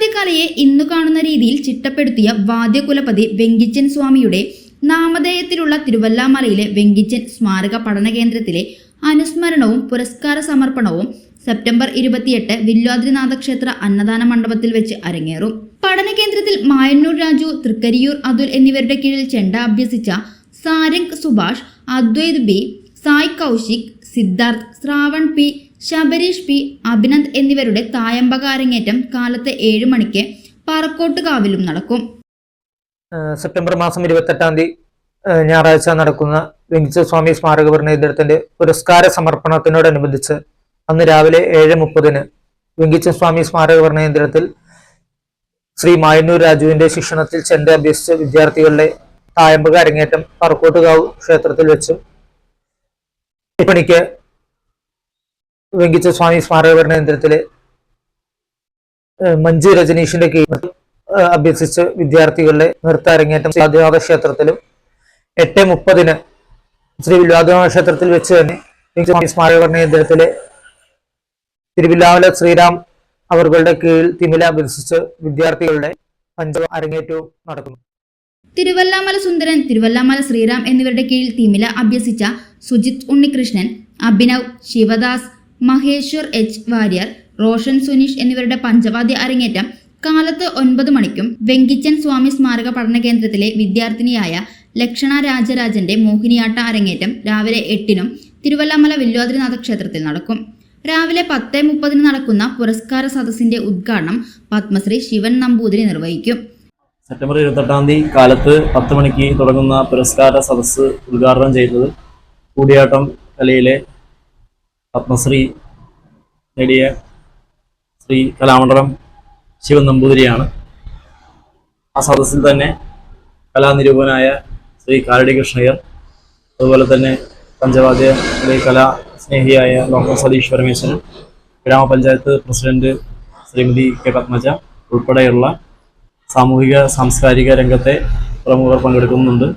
ഇന്നു കാണുന്ന രീതിയിൽ ചിട്ടപ്പെടുത്തിയ വാദ്യകുലപതി വെങ്കിച്ചൻ സ്വാമിയുടെ നാമധേയത്തിലുള്ള തിരുവല്ലാമലയിലെ വെങ്കിച്ചൻ സ്മാരക പഠന കേന്ദ്രത്തിലെ അനുസ്മരണവും പുരസ്കാര സമർപ്പണവും സെപ്റ്റംബർ ഇരുപത്തിയെട്ട് വില്വാദ്രിനാഥ ക്ഷേത്ര അന്നദാന മണ്ഡപത്തിൽ വെച്ച് അരങ്ങേറും. പഠന കേന്ദ്രത്തിൽ മായന്നൂർ രാജു തൃക്കരിയൂർ അതുൽ എന്നിവരുടെ കീഴിൽ ചെണ്ട അഭ്യസിച്ച Sarang Subhash Advaith B Sai Kaushik Siddharth Shravan P Shabareesh P Abhinand എന്നിവരുടെ തായമ്പക അരങ്ങേറ്റം കാലത്ത് ഏഴു മണിക്ക് പറക്കോട്ടുകാവിലും നടക്കും. സെപ്റ്റംബർ മാസം ഇരുപത്തെട്ടാം തീയതി ഞായറാഴ്ച നടക്കുന്ന വെങ്കിച്ച സ്വാമി സ്മാരക ഭരണേന്ദ്രത്തിന്റെ പുരസ്കാര സമർപ്പണത്തിനോടനുബന്ധിച്ച് അന്ന് രാവിലെ ഏഴ് മുപ്പതിന് വെങ്കിച്ച സ്വാമി സ്മാരക ഭരണേന്ദ്രത്തിൽ ശ്രീ മായന്നൂർ രാജുവിന്റെ ശിക്ഷണത്തിൽ ചെണ്ട അഭ്യസിച്ച വിദ്യാർത്ഥികളുടെ തായമ്പക അരങ്ങേറ്റം പറക്കോട്ടുകാവ് ക്ഷേത്രത്തിൽ വെച്ച് പണിക്ക് വെങ്കിച്ച സ്വാമി സ്മാരക കേന്ദ്രത്തിൽ മഞ്ജു രജനീഷിന്റെ കീഴിൽ അഭ്യസിച്ച വിദ്യാർത്ഥികളുടെ നൃത്ത അരങ്ങേറ്റം വിദ്യാധിനാഥ ക്ഷേത്രത്തിലും എട്ട് മുപ്പതിന് ശ്രീ വില്വാദിനാഥ ക്ഷേത്രത്തിൽ വെച്ച് തന്നെ സ്വാമി സ്മാരക കേന്ദ്രത്തിലെ തിരുവില്ലാമല ശ്രീരാം അവരുടെ കീഴിൽ തിമില അഭ്യസിച്ച് വിദ്യാർത്ഥികളുടെ പഞ്ച അരങ്ങേറ്റവും നടക്കുന്നു. തിരുവല്ലാമല സുന്ദരൻ തിരുവല്ലാമല ശ്രീറാം എന്നിവരുടെ കീഴിൽ തിമില അഭ്യസിച്ച സുജിത് ഉണ്ണികൃഷ്ണൻ അഭിനവ് ശിവദാസ് മഹേശ്വർ എച്ച് വാര്യർ റോഷൻ സുനീഷ് എന്നിവരുടെ പഞ്ചവാദ്യ അരങ്ങേറ്റം കാലത്ത് ഒൻപത് മണിക്കും വെങ്കിച്ചൻ സ്വാമി സ്മാരക പഠന കേന്ദ്രത്തിലെ വിദ്യാർത്ഥിനിയായ ലക്ഷണ രാജരാജന്റെ മോഹിനിയാട്ട അരങ്ങേറ്റം രാവിലെ എട്ടിനും തിരുവല്ലാമല വില്വാദ്രിനാഥ ക്ഷേത്രത്തിൽ നടക്കും. രാവിലെ പത്ത് മുപ്പതിന് നടക്കുന്ന പുരസ്കാര സദസ്സിന്റെ ഉദ്ഘാടനം പത്മശ്രീ ശിവൻ നമ്പൂതിരി നിർവഹിക്കും. സെപ്റ്റംബർ ഇരുപത്തെട്ടാം തീയതി കാലത്ത് പത്ത് മണിക്ക് തുടങ്ങുന്ന പുരസ്കാര സദസ്സ് ഉദ്ഘാടനം ചെയ്തത് കൂടിയാട്ടം കലയിലെ പത്മശ്രീ നേടിയ ശ്രീ കലാമണ്ഡലം ശിവൻ നമ്പൂതിരിയാണ്. ആ സദസ്സിൽ തന്നെ കലാനിരൂപനായ ശ്രീ കാലടി കൃഷ്ണയ്യർ അതുപോലെ തന്നെ പഞ്ചവാദ്യ കലാ സ്നേഹിയായ ഡോക്ടർ സതീഷ് പരമേശ്വരൻ ഗ്രാമപഞ്ചായത്ത് പ്രസിഡന്റ് ശ്രീമതി കെ പത്മജ ഉൾപ്പെടെയുള്ള സാമൂഹിക സാംസ്കാരിക രംഗത്തെ പ്രമുഖർ പങ്കെടുക്കുന്നുണ്ട്.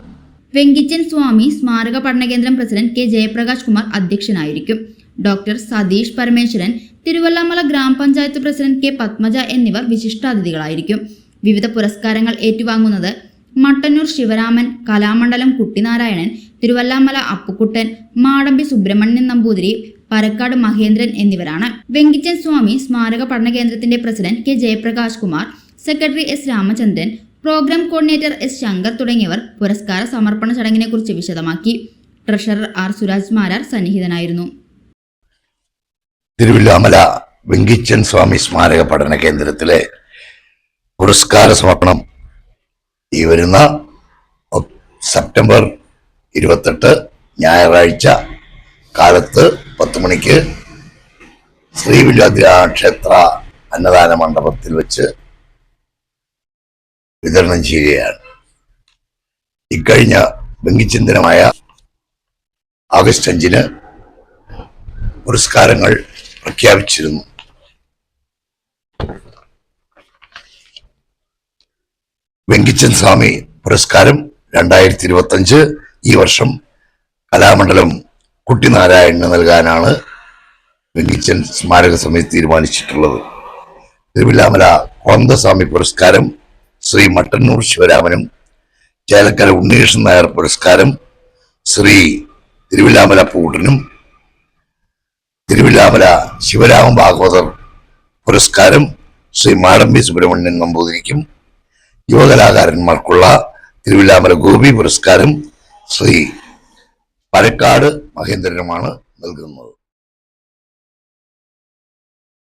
വെങ്കിച്ചൻ സ്വാമി സ്മാരക പഠനകേന്ദ്രം പ്രസിഡന്റ് കെ ജയപ്രകാശ് കുമാർ അധ്യക്ഷനായിരിക്കും. ഡോക്ടർ സതീഷ് പരമേശ്വരൻ തിരുവല്ലാമല ഗ്രാമപഞ്ചായത്ത് പ്രസിഡന്റ് കെ. പത്മജ എന്നിവർ വിശിഷ്ടാതിഥികളായിരിക്കും. വിവിധ പുരസ്കാരങ്ങൾ ഏറ്റുവാങ്ങുന്നത് മട്ടന്നൂർ ശിവരാമൻ കലാമണ്ഡലം കുട്ടിനാരായണൻ തിരുവല്ലാമല അപ്പുക്കുട്ടൻ മാടമ്പി സുബ്രഹ്മണ്യൻ നമ്പൂതിരി പരക്കാട് മഹേന്ദ്രൻ എന്നിവരാണ്. വെങ്കിച്ചൻ സ്വാമി സ്മാരക പഠന കേന്ദ്രത്തിന്റെ president K. Jayaprakash Kumar secretary S. Ramachandran programme coordinator S. Shankar തുടങ്ങിയവർ പുരസ്കാര സമർപ്പണ ചടങ്ങിനെക്കുറിച്ച് വിശദമാക്കി. Treasurer R. സുരാജ് മാരാർ സന്നിഹിതനായിരുന്നു. തിരുവില്ലാമല വെങ്കിച്ചൻ സ്വാമി സ്മാരക പഠന കേന്ദ്രത്തിലെ പുരസ്കാര സമർപ്പണം ഈ വരുന്ന സെപ്റ്റംബർ ഇരുപത്തെട്ട് ഞായറാഴ്ച കാലത്ത് പത്ത് മണിക്ക് ശ്രീവില്ലാദ്ര ക്ഷേത്ര അന്നദാന മണ്ഡപത്തിൽ വെച്ച് വിതരണം ചെയ്യുകയാണ്. ഇക്കഴിഞ്ഞ വെങ്കിച്ചിന്തനമായ ആഗസ്റ്റ് അഞ്ചിന് പുരസ്കാരങ്ങൾ പ്രഖ്യാപിച്ചിരുന്നു വെങ്കിച്ചൻ സ്വാമി പുരസ്കാരം രണ്ടായിരത്തി ഇരുപത്തി അഞ്ച് ഈ വർഷം കലാമണ്ഡലം കുട്ടിനാരായണന് നൽകാനാണ് വെങ്കിച്ചൻ സ്മാരക സമിതി തീരുമാനിച്ചിട്ടുള്ളത്. തിരുവില്ലാമല കോന്തസ്വാമി പുരസ്കാരം ശ്രീ മട്ടന്നൂർ ശിവരാമനും ചേലക്കര ഉണ്ണികൃഷ്ണൻ നായർ പുരസ്കാരം ശ്രീ തിരുവില്ലാമല പൂട്ടനും തിരുവില്ലാമല ശിവരാമ ഭാഗവതർ പുരസ്കാരം ശ്രീ മാടമ്പി സുബ്രഹ്മണ്യൻ നമ്പൂതിരിക്കും. യുവകലാകാരന്മാർക്കുള്ള തിരുവില്ലാമല ഗോപി പുരസ്കാരം ശ്രീ പരക്കാട് മഹേന്ദ്രനുമാണ് നൽകുന്നത്.